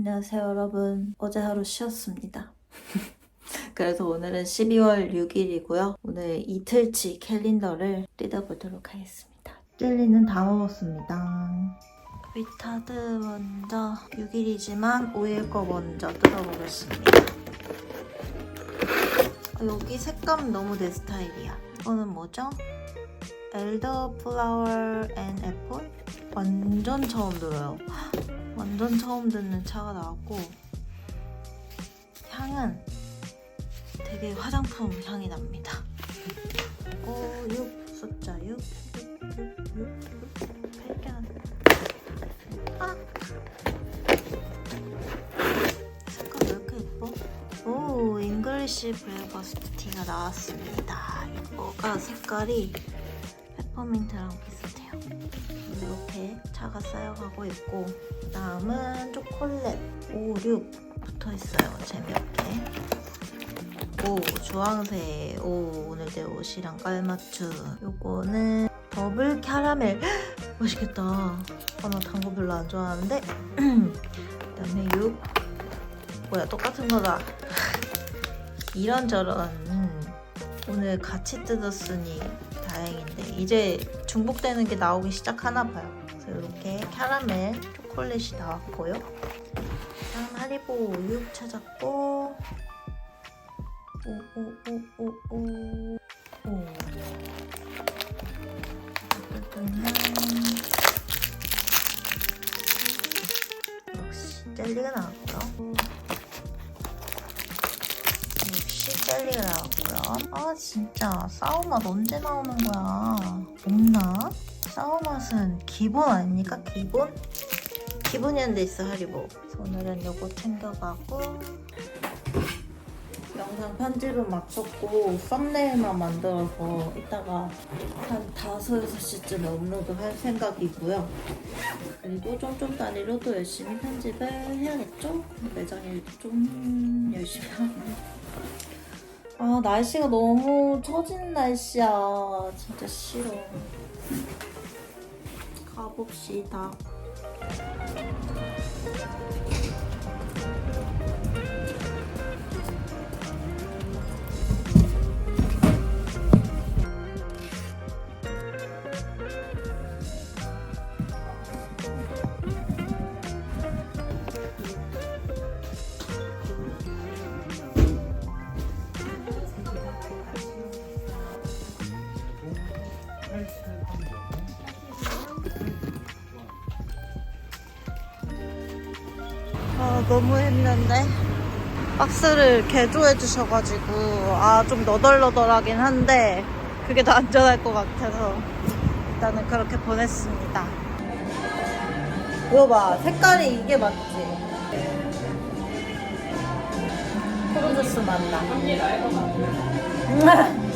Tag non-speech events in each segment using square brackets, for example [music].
안녕하세요 여러분. 어제 하루 쉬었습니다. [laughs] 그래서 오늘은 12월 6일이고요. 오늘 이틀치 캘린더를 뜯어보도록 하겠습니다. 젤리는 다 먹었습니다. 위타드 먼저 6일이지만 5일 거 먼저 뜯어보겠습니다. 아, 여기 색감 너무 내 스타일이야. 이거는 뭐죠? 엘더 플라워 앤 애플? 완전 처음 들어요 완전 처음 듣는 차가 나왔고 향은 되게 화장품 향이 납니다. 오, 6 숫자 6 6 6 6 발견 아! 색깔 왜 이렇게 예뻐? 오, 잉글리시 브레이버스트 티가 나왔습니다. 이거가 색깔이 페퍼민트랑 비슷해요. 이렇게 차가 쌓여가고 있고 다음은 초콜릿 5, 6 붙어 있어요. 재미없게. 오 주황색. 오 오늘 내 옷이랑 깔맞춤. 요거는 더블 캐러멜. [gasps] 맛있겠다. 아, 나 단 거 별로 안 좋아하는데. [clears throat] 그다음에 6. 뭐야 똑같은 거다. [laughs] 이런저런 음, 오늘 같이 뜯었으니 다행인데 이제 중복되는 게 나오기 시작하나 봐요. 그래서 이렇게 캐러멜 초콜릿이 나왔고요. 다음 하리보 우유 찾았고 오오오오오 오. 어쨌든 역시 젤리가 나왔고요. 역시 젤리가 나왔고요. 아 진짜 싸움맛 언제 나오는 거야? 없나? 싸움맛은 기본 아닙니까? 기본? 기본이었는데 있어 하리보. 오늘은 요거 챙겨가고 영상 편집은 마쳤고 썸네일만 만들어서 이따가 한 5, 6시쯤에 업로드 할 생각이고요. 그리고 쫌쫌 다리로도 열심히 편집을 해야겠죠? 매장 일도 좀 열심히 하고 아 날씨가 너무 처진 날씨야. 진짜 싫어. 가봅시다 너무 힘든데 박스를 개조해 주셔가지고 아 좀 너덜너덜하긴 한데 그게 더 안전할 것 같아서 일단은 그렇게 보냈습니다 이거 봐 색깔이 이게 맞지? 포르주스 맞나? [laughs]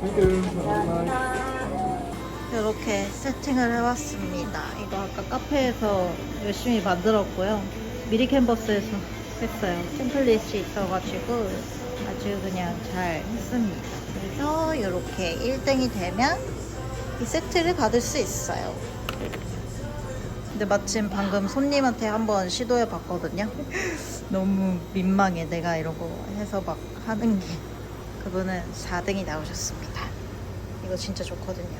Thank you. Have a nice- 이렇게 세팅을 해왔습니다. 이거 아까 카페에서 열심히 만들었고요. 미리 캔버스에서 했어요. 템플릿이 있어가지고 아주 그냥 잘 했습니다. 그래서 이렇게 1등이 되면 이 세트를 받을 수 있어요. 근데 마침 방금 손님한테 한번 시도해 봤거든요. [laughs] 너무 민망해. 내가 거 해서 막 하는 게. 그분은 4등이 나오셨습니다. 이거 진짜 좋거든요.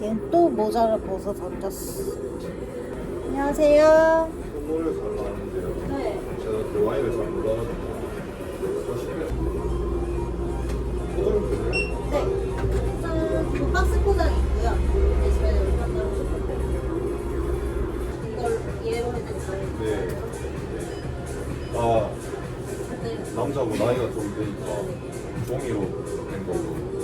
얜 또 모자를 벗어 던졌어. 안녕하세요. 손놀이를 잘 왔는데요. 네. 제가 그 와인을 잘 몰라가지고. 네. 그 박스 포장 있고요. 네, 집에 올려놓은 거. 이걸 예로 해드릴까요? 네. 아, 네. 남자고 나이가 좀 되니까 종이로 된 거고.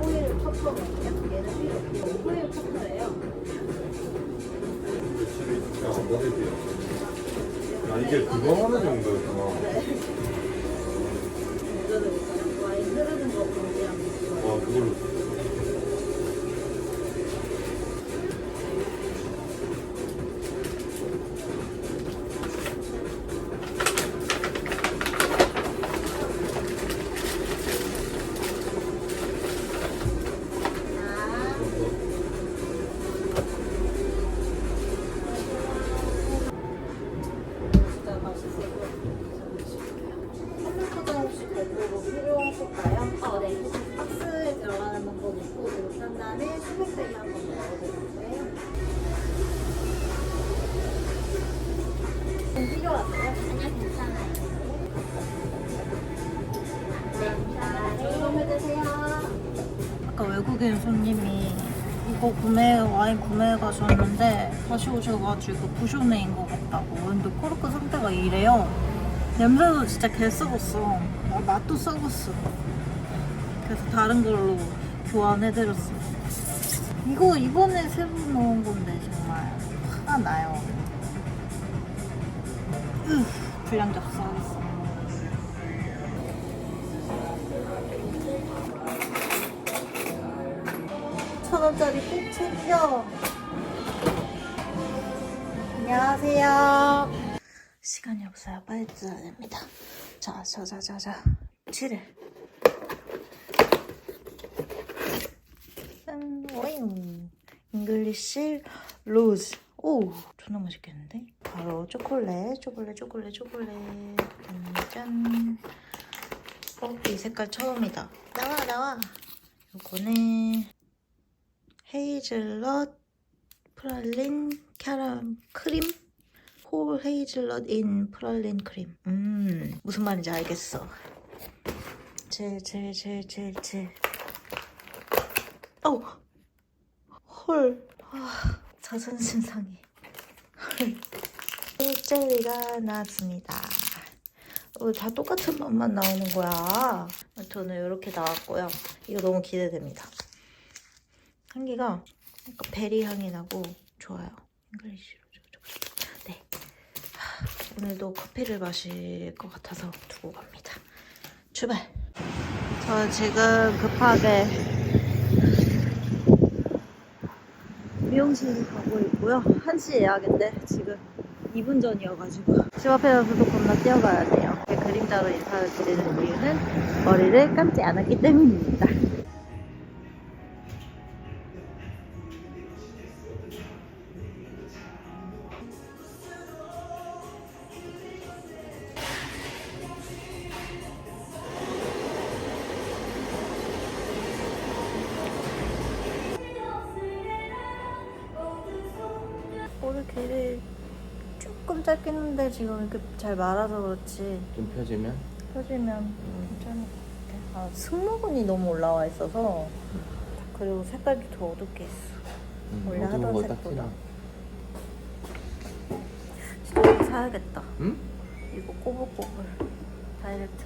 호일 퍼터거든요. 얘는 필요 없고 호일 퍼터예요. 며칠이 그냥 안 보내줘요. 아 이게 그거 하는 정도였구나. 보여드릴까요? 와인 흐르는 거 방지하는 거. 와 그걸로. 다시 오셔가지고 부쇼네인 것 같다고. 근데 코르크 상태가 이래요. 냄새도 진짜 개 썩었어. 아, 맛도 썩었어. 그래서 다른 걸로 교환해드렸어. 이거 이번에 새로 넣은 건데 정말 화가 나요. 으 불량 접수하겠어. 천 원짜리 꼭 챙겨. 안녕하세요. 시간이 없어요. 빨리 써야 됩니다. 자, 자, 자, 자, 자. 7일. 짠, 와인. 잉글리시 로즈. 오, 존나 맛있겠는데? 바로 초콜릿, 초콜릿, 초콜릿, 초콜릿. 짠, 짠. 어, 이 색깔 처음이다. 나와, 나와. 요거는 헤이즐넛 프랄린 캐럼 크림? 홀 헤이즐넛 인 프랄린 크림. 음 무슨 말인지 알겠어. 제제제제제. 어우 헐 아, 자존심 상해. 헐 젤리가 나왔습니다. 어, 다 똑같은 맛만 나오는 거야. 저는 이렇게 나왔고요. 이거 너무 기대됩니다. 향기가 약간 베리 향이 나고 좋아요. 잉글리시로. 네. 하, 오늘도 커피를 마실 것 같아서 두고 갑니다. 출발. 저 지금 급하게 미용실 가고 있고요. 1시 예약인데 지금 2분 전이어가지고 집 앞에 가서도 겁나 뛰어가야 돼요. 그림자로 인사를 드리는 이유는 머리를 감지 않았기 때문입니다. 길이 조금 짧긴 한데 지금 이렇게 잘 말아서 그렇지 좀 펴지면 펴지면 괜찮을 것 같아. 아, 승모근이 너무 올라와 있어서 그리고 색깔도 더 어둡게 있어. 음, 원래 어두운 하던 거딱 색보다. 티나. 진짜 이거 사야겠다. 응? 이거 꼬불꼬불 다이렉트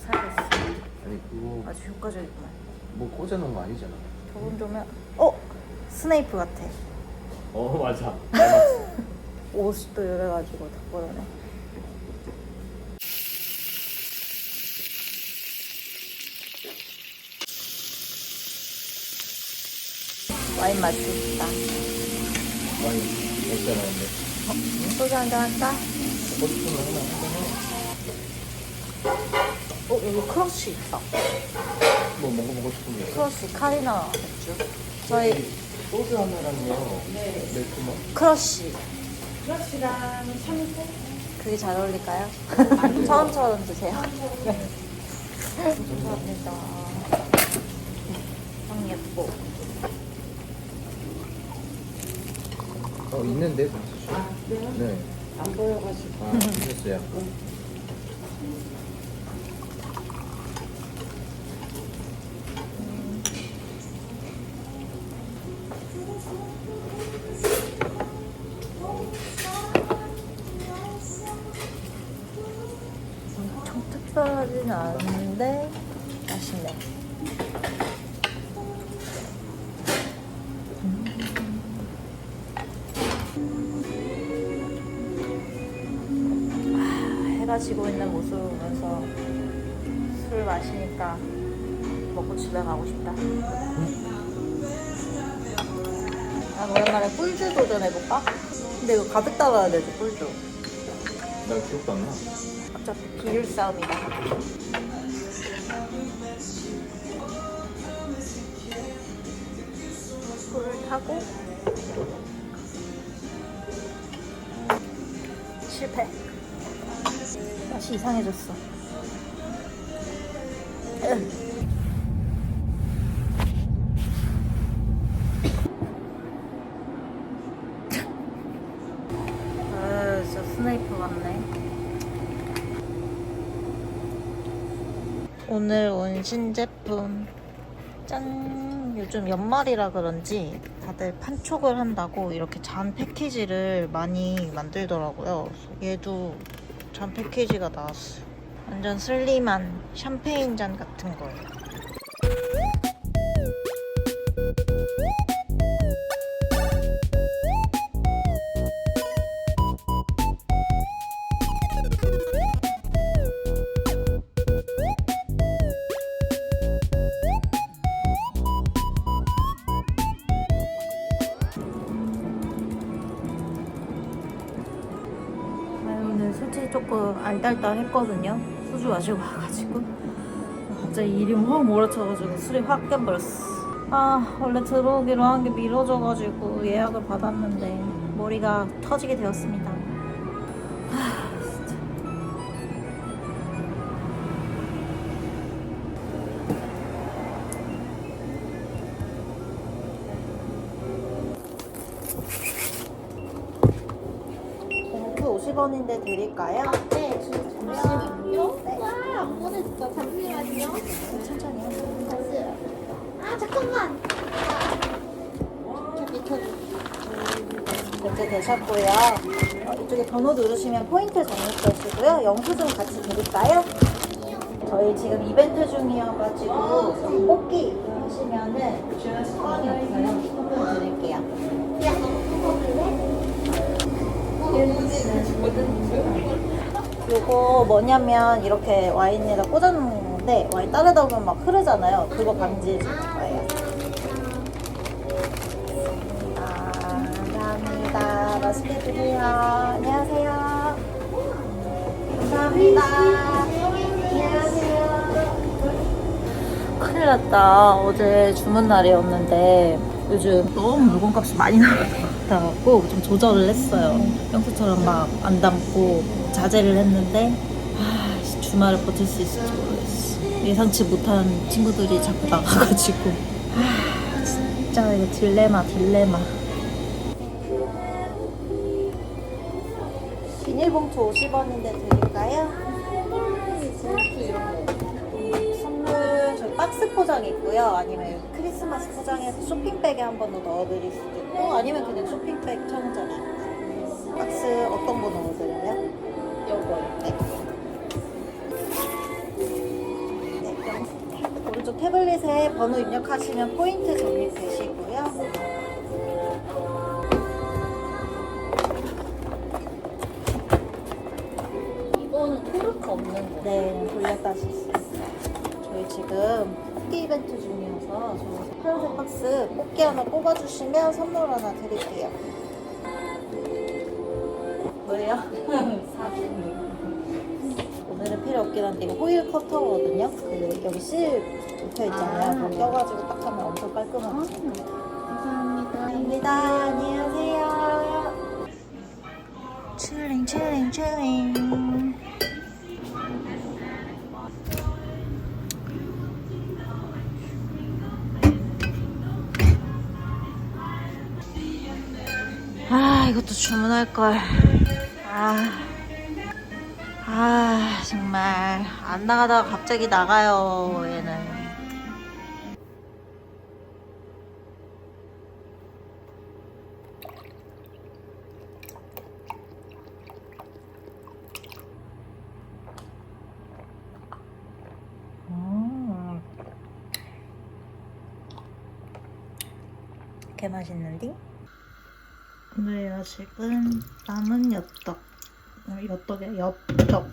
사야겠어. 아니 그거 아주 효과적이구만. 뭐 꽂아놓은 거 아니잖아. 저건 좀 해- 어 스네이프 같아. 어 맞아. [laughs] 옷도 이래가지고 다 보여네. 와인 맛있다. 많이 먹잖아 근데. 소주 한잔 할까? 먹고 싶으면 하나 하잖아. 어 여기 크러쉬 있다. 뭐 먹어보고 싶은 게. 크러쉬 카리나 맥주. 저희 소주 하나랑요. 네. 매콤한. 크러쉬. 크러쉬랑 샴푸. 그게 잘 어울릴까요? [laughs] 처음처럼 드세요. 감사합니다. 참 예뻐. 어 있는데. 아, 그래요? 네. 안 보여가지고. 아 있었어요. 엄청 특별하진 않은데 맛있네. 아, 해가 지고 있는 모습을 보면서 술 마시니까 먹고 집에 가고 싶다. 난 오랜만에 꿀주 도전해볼까? 근데 이거 가득 따라야 되지, 꿀주. 나 기억도 안 나. 어차피 비율 싸움이다. 불을 타고 실패. 맛이 이상해졌어. [laughs] 진짜 스네이프 같네. 오늘 온 신제품. 짠. 요즘 연말이라 그런지 다들 판촉을 한다고 이렇게 잔 패키지를 많이 만들더라고요. 얘도 잔 패키지가 나왔어요. 완전 슬림한 샴페인 잔 같은 거예요 조금 알딸딸했거든요. 소주 마시고 와가지고 갑자기 일이 확 몰아쳐가지고 술이 확 깨버렸어. 아 원래 들어오기로 한 게 미뤄져가지고 예약을 받았는데 머리가 터지게 되었습니다. 번인데 드릴까요? 네, 주세요. 네. 와, 안 보내줬다. 잠시만요. 네, 천천히. 아, 잠깐만. 이렇게 되셨고요. 어, 이쪽에 번호 누르시면 포인트 정리되시고요. 영수증 같이 드릴까요? 저희 지금 이벤트 중이어가지고 뽑기 하시면은 주요 수건이 있어요. 쿠폰 드릴게요. 요거 뭐냐면 이렇게 와인에다 꽂아놓는 건데 와인 따르다 보면 막 흐르잖아요. 그거 방지해 주는 거예요. 아, 감사합니다. 맛있게 드세요. 안녕하세요. 감사합니다. 안녕하세요. 큰일 났다. 어제 주문 날이었는데 요즘 너무 물건값이 많이 나 가고 좀 조절을 했어요. 평소처럼 막 안 담고 자제를 했는데 아, 씨, 주말을 버틸 수 있을지 모르겠어. 예상치 못한 친구들이 자꾸 나가가지고 아, 진짜 이거 딜레마 딜레마. 비닐봉투 50원인데 드릴까요? 포장 있고요. 아니면 크리스마스 포장해서 쇼핑백에 한 번 더 넣어드릴 수도 있고 아니면 그냥 쇼핑백 천원짜리. 박스 어떤 거 넣어드려요? 요거요. 네. 네, 영- 오른쪽 태블릿에 번호 입력하시면 포인트 적립되시고요. 이거는 토르크 없는 거. 네, 돌렸다 실수 있어요. 저희 지금 뽑기 이벤트 중이어서 저기서 파란색 박스 뽑기 하나 뽑아주시면 선물 하나 드릴게요. 뭐예요? 사진. [laughs] 오늘은 필요 없긴 한데 이거 호일 커터거든요. 그 여기 실 붙어 있잖아요. 그거 껴가지고 딱 하면 엄청 깔끔하게. 감사합니다. 감사합니다. 안녕하세요. 칠링 칠링 칠링. 아 이것도 주문할 걸. 아, 아 정말 안 나가다가 갑자기 나가요 얘는. 음. 게 맛있는데? 오늘 야식은 남은 엽떡. 어, 엽떡에 엽떡.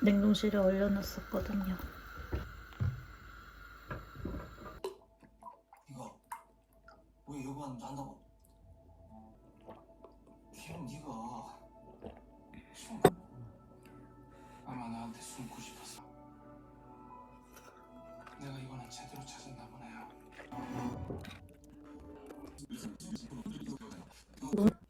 냉동실에 올려놨었거든요 Bruno.